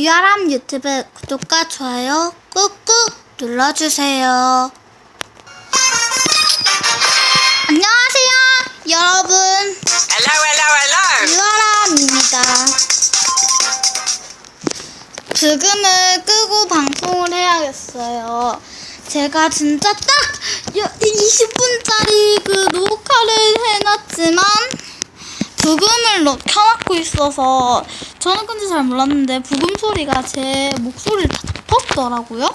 유아람 유튜브 구독과 좋아요 꾹꾹 눌러주세요. 안녕하세요, 여러분. Hello, hello, hello. 유아람입니다. 지금은 끄고 방송을 해야겠어요. 제가 진짜 딱 20분짜리 그 녹화를 해놨지만 부금을 넣- 켜놓고 있어서 저는 근데 잘 몰랐는데 부금 소리가 제 목소리를 다 덮더라고요.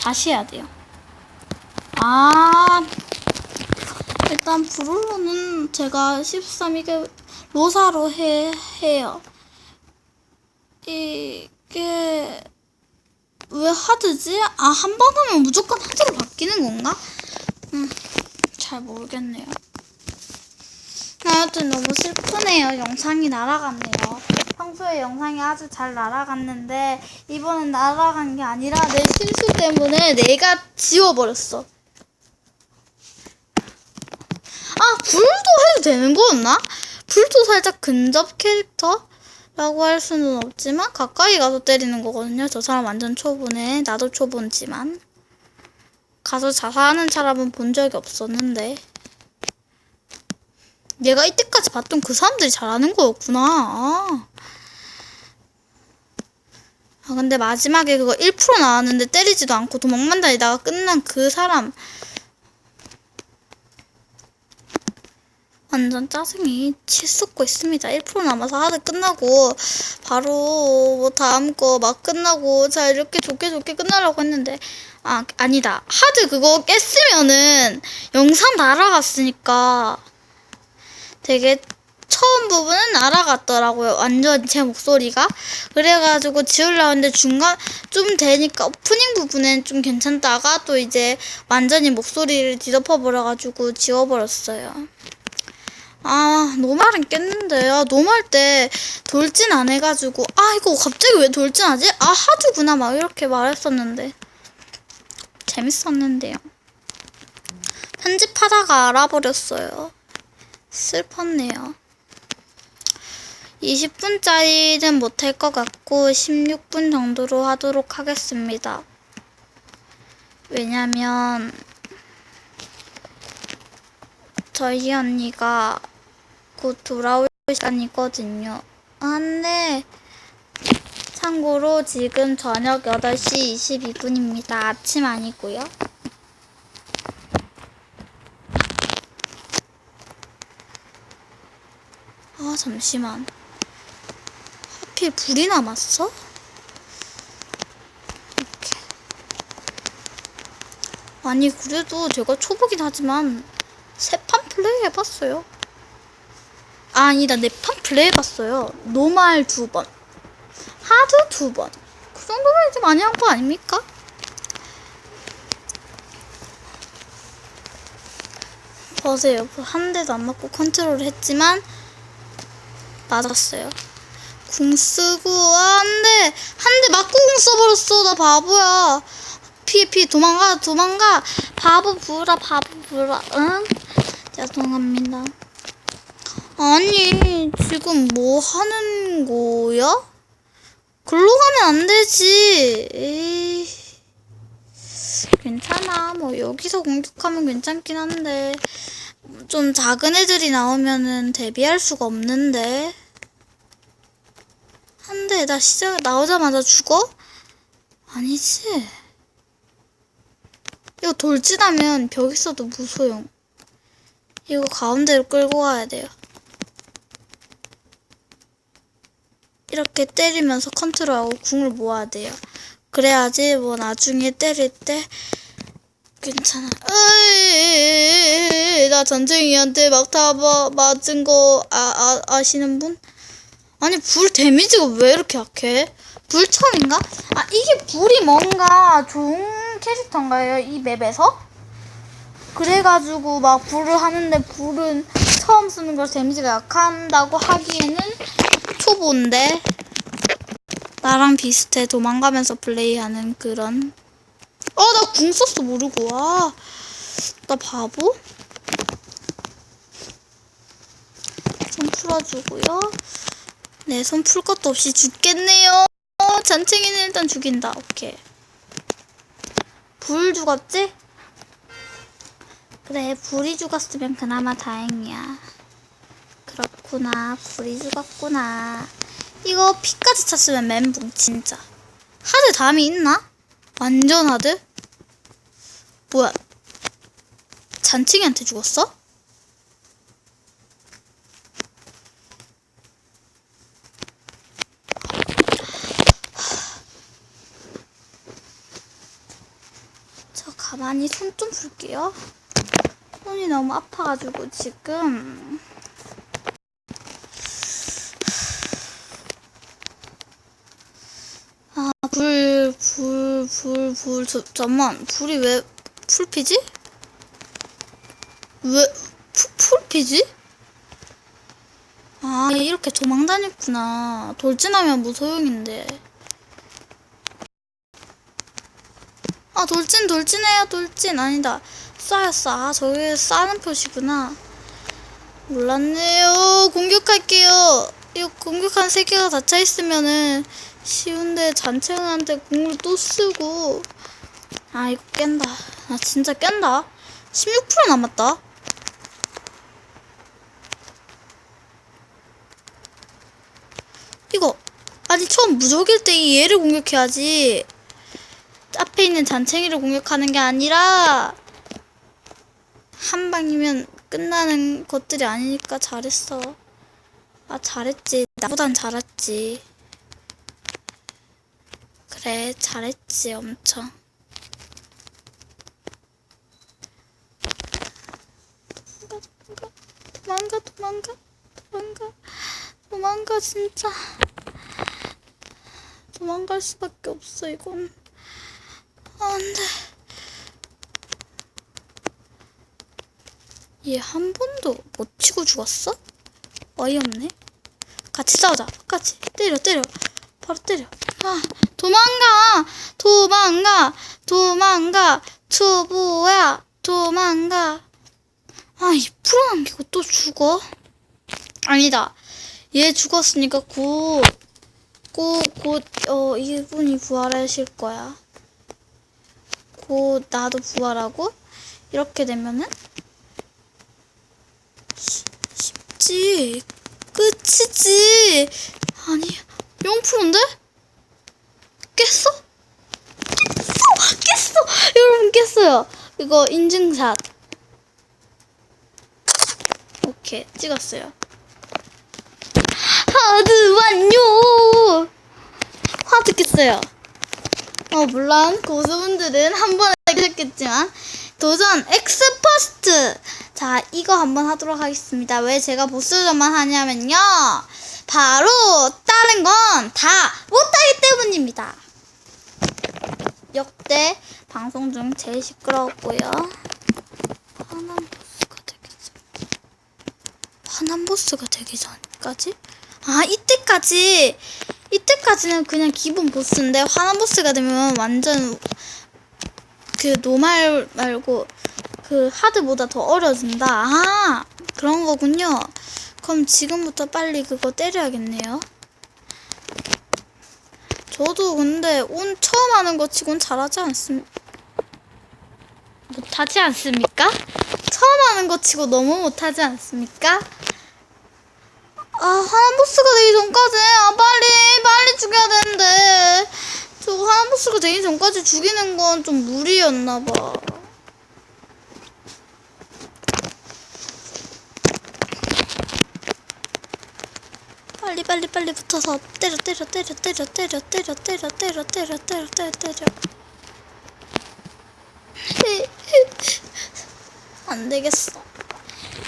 다시 해야 돼요. 아 일단 브룰로는 제가 13이게 로사로 해, 해요. 이게 왜 하드지? 아, 한 번 하면 무조건 하드로 바뀌는 건가? 음, 잘 모르겠네요. 하여튼 너무 슬프네요. 영상이 날아갔네요. 평소에 영상이 아주 잘 날아갔는데 이번엔 날아간 게 아니라 내 실수 때문에 내가 지워버렸어. 아, 불도 해도 되는 거였나? 불도 살짝 근접 캐릭터라고 할 수는 없지만 가까이 가서 때리는 거거든요. 저 사람 완전 초보네. 나도 초보지만. 가서 자살하는 사람은 본 적이 없었는데. 얘가 이때까지 봤던 그 사람들이 잘하는 거였구나. 아. 아, 근데 마지막에 그거 1% 나왔는데 때리지도 않고 도망만 다니다가 끝난 그 사람. 완전 짜증이 치솟고 있습니다. 1% 남아서 하드 끝나고 바로 뭐 다음 거 막 끝나고 자 이렇게 좋게 좋게 끝나려고 했는데 아 아니다 하드 그거 깼으면은 영상 날아갔으니까 되게 처음 부분은 날아갔더라고요. 완전 제 목소리가. 그래가지고 지우려고 했는데 중간 좀 되니까 오프닝 부분엔 좀 괜찮다가 또 이제 완전히 목소리를 뒤덮어버려가지고 지워버렸어요. 아, 노말은 깼는데, 아, 노말 때 돌진 안 해가지고, 아, 이거 갑자기 왜 돌진하지? 아, 하드구나, 막 이렇게 말했었는데. 재밌었는데요. 편집하다가 알아버렸어요. 슬펐네요. 20분짜리는 못할 것 같고 16분 정도로 하도록 하겠습니다. 왜냐면 저희 언니가 곧 돌아올 시간이거든요. 아, 근데 참고로 지금 저녁 8시 22분입니다. 아침 아니고요. 잠시만. 하필 불이 남았어? 이렇게. 아니, 그래도 제가 초보긴 하지만, 세 판 플레이 해봤어요. 아, 아니다, 네 판 플레이 해봤어요. 노말 두 번. 하드 두 번. 그 정도면 이제 많이 한 거 아닙니까? 보세요. 한 대도 안 맞고 컨트롤을 했지만, 맞았어요. 궁 쓰고 아, 안돼 한대 맞고 궁 써버렸어. 나 바보야. 피해 피해. 도망가 도망가. 바보 부라 바보 부라 응? 죄송합니다. 아니 지금 뭐 하는 거야? 글로 가면 안 되지. 에이. 괜찮아. 뭐 여기서 공격하면 괜찮긴 한데 좀 작은 애들이 나오면은 대비할 수가 없는데. 한 대, 나 시작, 나오자마자 죽어? 아니지. 이거 돌진하면 벽 있어도 무소용. 이거 가운데로 끌고 가야 돼요. 이렇게 때리면서 컨트롤하고 궁을 모아야 돼요. 그래야지 뭐 나중에 때릴 때 괜찮아. 으이, 나 전쟁이한테 막다 맞은 거 아, 아, 아시는 분? 아니 불 데미지가 왜 이렇게 약해? 불참인가? 아 이게 불이 뭔가 좋은 캐릭터인가요? 이 맵에서? 그래가지고 막 불을 하는데 불은 처음 쓰는 걸 데미지가 약한다고 하기에는 초보인데 나랑 비슷해 도망가면서 플레이하는 그런 어, 나 궁 썼어, 모르고. 와. 나 바보? 손 풀어주고요. 네, 손 풀 것도 없이 죽겠네요. 잔챙이는 일단 죽인다. 오케이. 불 죽었지? 그래, 불이 죽었으면 그나마 다행이야. 그렇구나, 불이 죽었구나. 이거 피까지 찼으면 멘붕, 진짜. 하드 다음이 있나? 완전 하드? 뭐야? 잔챙이한테 죽었어? 저 가만히 손 좀 풀게요. 손이 너무 아파가지고 지금 아 불 불 불불저 잠만 불이 왜 풀피지? 왜 푸, 풀피지? 아 이렇게 도망 다녔구나. 돌진하면 무소용인데. 아 돌진 돌진해요 돌진. 아니다. 쏴요 쏴. 저기 쏴는 표시구나. 몰랐네요. 공격할게요. 이거 공격한 세 개가 다 차 있으면은 쉬운데 잔챙이한테 공을 또 쓰고. 아 이거 깬다 아 진짜 깬다 16% 남았다 이거 아니 처음 무적일 때 이 얘를 공격해야지 앞에 있는 잔챙이를 공격하는 게 아니라 한 방이면 끝나는 것들이 아니니까 잘했어. 아 잘했지. 나보단 잘했지. 그래 잘했지 엄청. 도망가 도망가 도망가 도망가 진짜 도망갈 수밖에 없어 이건. 아, 안 돼. 얘 한 번도 못 치고 죽었어? 어이없네. 같이 싸우자. 같이. 때려, 때려. 바로 때려. 아, 도망가! 도망가! 도망가! 초보야! 도망가! 아, 이 프로 남기고 또 죽어? 아니다. 얘 죽었으니까 곧, 곧, 곧, 어, 이분이 부활하실 거야. 곧 나도 부활하고 이렇게 되면은 쉬- 쉽지 끝이지 아니 0%인데 깼어? 깼어 깼어 여러분 깼어요 이거 인증샷 오케이 찍었어요. 하드 완료! 화드 깼어요. 어, 물론 고수분들은 한 번에 하셨겠지만 도전 엑스퍼스트! 자 이거 한번 하도록 하겠습니다. 왜 제가 보스전만 하냐면요. 바로 다른 건 다 못하기 때문입니다. 역대 방송 중 제일 시끄러웠고요. 전 화난 보스가 되기 전까지 아 이때까지 이때까지는 그냥 기본 보스인데 화난 보스가 되면 완전 그 노말 말고 그 하드보다 더 어려진다. 아 그런 거군요. 그럼 지금부터 빨리 그거 때려야겠네요. 저도 근데 온 처음 하는 거 치곤 잘하지 않습 못하지 않습니까? 처음 하는 거 치고 너무 못하지 않습니까? 아, 하얀 보스가 되기 전까지, 아, 빨리, 빨리 죽여야 되는데. 저거 하얀 보스가 되기 전까지 죽이는 건 좀 무리였나봐. 빨리, 빨리, 빨리 붙어서 때려, 때려, 때려, 때려, 때려, 때려, 때려, 때려, 때려, 때려, 때려, 때려. 안 되겠어.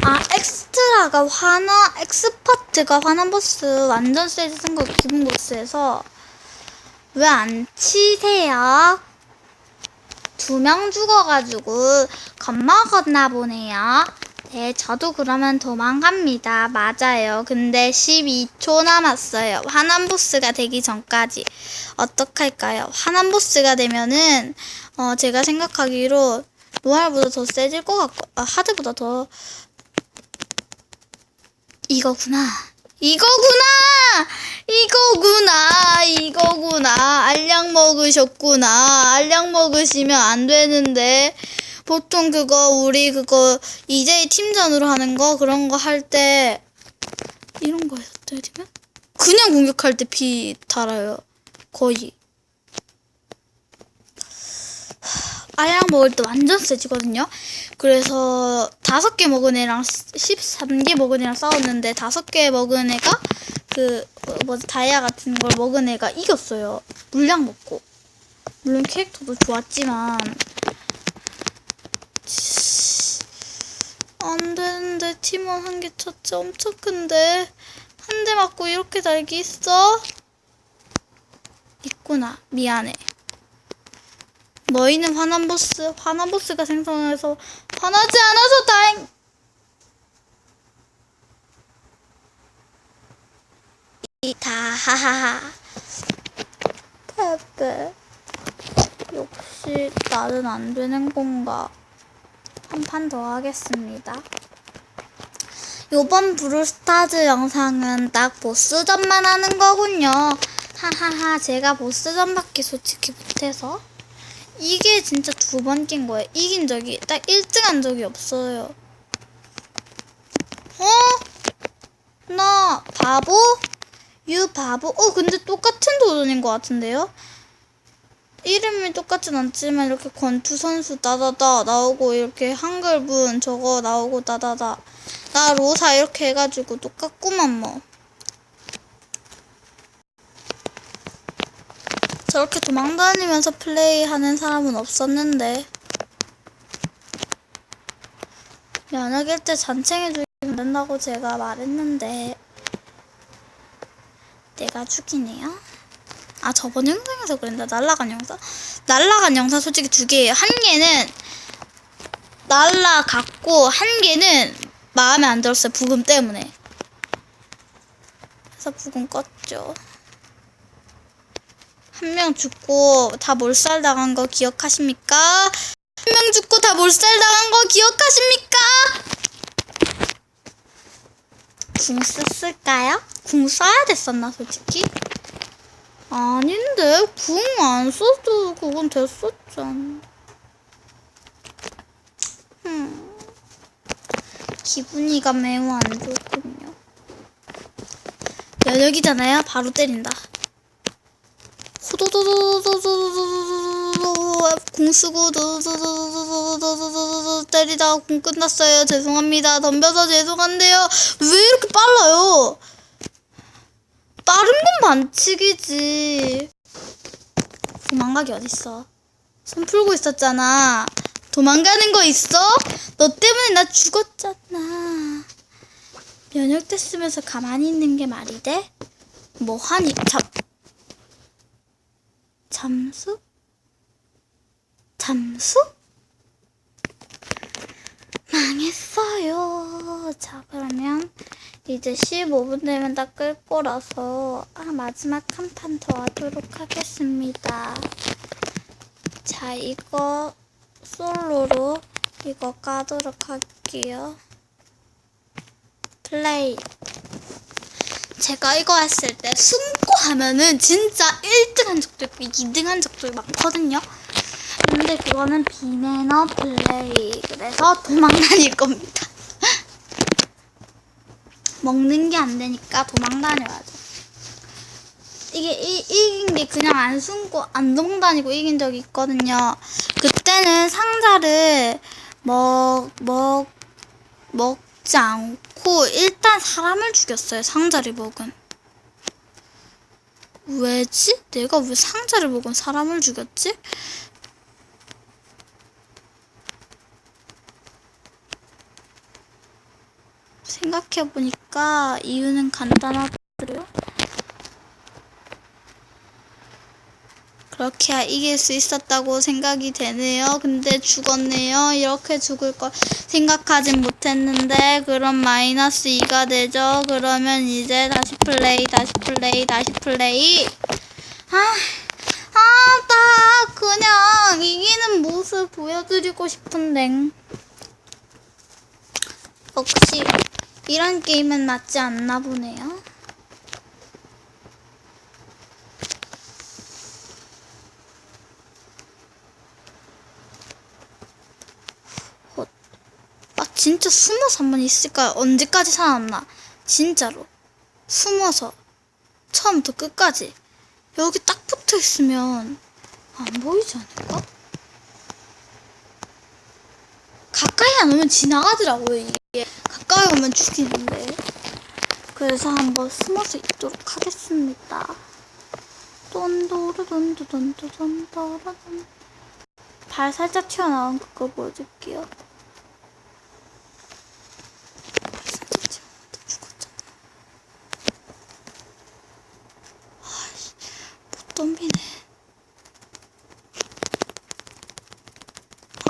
아 엑스트라가 화나 엑스퍼트가 화난 보스 완전 세지 생각 기본 보스에서 왜 안 치세요? 두 명 죽어가지고 겁먹었나 보네요. 네, 저도 그러면 도망갑니다. 맞아요. 근데 12초 남았어요. 화난 보스가 되기 전까지. 어떡할까요? 화난 보스가 되면은, 어, 제가 생각하기로 노알보다 더 세질 것 같고, 아, 하드보다 더 이거구나. 이거구나! 이거구나! 이거구나! 먹으셨구나. 알약 먹으시면 안 되는데. 보통 그거, 우리 그거, EJ 팀전으로 하는 거, 그런 거 할 때, 이런 거였어요, 지금? 그냥 공격할 때 피 달아요. 거의. 알약 먹을 때 완전 세지거든요. 그래서 다섯 개 먹은 애랑 13개 먹은 애랑 싸웠는데 다섯 개 먹은 애가 그 어, 뭐지 다이아 같은 걸 먹은 애가 이겼어요. 물량 먹고. 물론 캐릭터도 좋았지만 안 되는데 팀원 한 개 쳤지 엄청 큰데 한 대 맞고 이렇게 달기 있어? 있구나 미안해. 너희는 화난 보스, 화난 보스가 생성해서 화나지 않아서 다행. 이다 하하하. 페페. 역시 나는 안 되는 건가? 한 판 더 하겠습니다. 요번 브루스타즈 영상은 딱 보스전만 하는 거군요. 하하하, 제가 보스전밖에 솔직히 못해서. 이게 진짜 두번낀 거예요. 이긴 적이 딱 1등 한 적이 없어요. 어? 나 바보? 유 바보? 어 근데 똑같은 도전인 것 같은데요? 이름이 똑같진 않지만 이렇게 권투 선수 따다다 나오고 이렇게 한글분 저거 나오고 따다다 나 로사 이렇게 해가지고 똑같구만 뭐. 저렇게 도망다니면서 플레이하는 사람은 없었는데 면역일 때 잔챙이 죽이면 된다고 제가 말했는데 내가 죽이네요. 아 저번 영상에서 그랬나 날라간 영상? 날라간 영상 솔직히 두 개예요. 한 개는 날라갔고 한 개는 마음에 안 들었어요. 부금 때문에. 그래서 부금 껐죠. 한 명 죽고 다 몰살 당한 거 기억하십니까? 한 명 죽고 다 몰살 당한 거 기억하십니까? 궁 썼을까요? 궁 써야 됐었나 솔직히? 아닌데 궁 안 써도 그건 됐었잖아. 음. 기분이가 매우 안 좋군요. 면역이잖아요. 바로 때린다. 공수고 때리다 공 끝났어요. 죄송합니다. 덤벼서 죄송한데요. 왜 이렇게 빨라요? 빠른 건 반칙이지. 도망가기 어딨어? 손 풀고 있었잖아. 도망가는 거 있어? 너 때문에 나 죽었잖아. 면역됐으면서 가만히 있는 게 말이 돼? 뭐 하니? 잡. 잠수? 잠수? 망했어요. 자, 그러면 이제 15분 되면 다 끌 거라서 아, 마지막 한 판 더 하도록 하겠습니다. 자, 이거 솔로로 이거 까도록 할게요. 플레이. 제가 이거 했을 때 숨고 하면은 진짜 1등 한 적도 있고 2등 한 적도 많거든요. 근데 그거는 비매너 플레이. 그래서 도망 다닐 겁니다. 먹는 게 안 되니까 도망 다녀야죠. 이게 이, 이긴 게 그냥 안 숨고 안 도망 다니고 이긴 적이 있거든요. 그때는 상자를 먹, 먹, 먹 지 않고 일단 사람을 죽였어요. 상자를 먹은. 왜지? 내가 왜 상자를 먹은 사람을 죽였지? 생각해보니까 이유는 간단하더라고요. 그렇게 이길 수 있었다고 생각이 되네요. 근데 죽었네요. 이렇게 죽을 걸 생각하진 못했는데 그럼 마이너스 2가 되죠. 그러면 이제 다시 플레이, 다시 플레이, 다시 플레이. 아, 아, 나 그냥 이기는 모습 보여드리고 싶은데. 역시 이런 게임은 맞지 않나 보네요. 진짜 숨어서 한번 있을까요? 언제까지 살아남나? 진짜로. 숨어서. 처음부터 끝까지. 여기 딱 붙어 있으면 안 보이지 않을까? 가까이 안 오면 지나가더라고요, 이게. 가까이 오면 죽이는데. 그래서 한번 숨어서 있도록 하겠습니다. 돈도르돈도돈도돈도라돈. 발 살짝 튀어나온 그거 보여줄게요. 발 살짝 튀어나왔다 죽었잖아. 아이씨, 못 덤비네.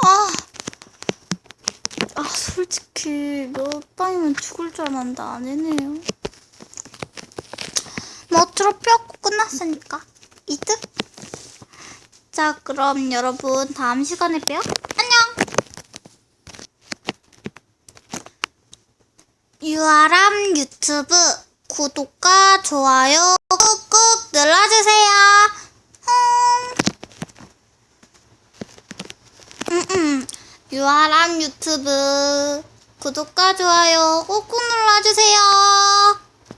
아! 아, 솔직히 몇 방이면 죽을 줄 알았는데 안 해네요. 뭐 트로피 얻고 끝났으니까 이득. 자, 그럼 여러분 다음 시간에 봬요. 안녕. 유아람 유튜브 구독과 좋아요 꾹꾹 눌러주세요. 음, 음. 유아람 유튜브 구독과 좋아요 꾹꾹 눌러주세요.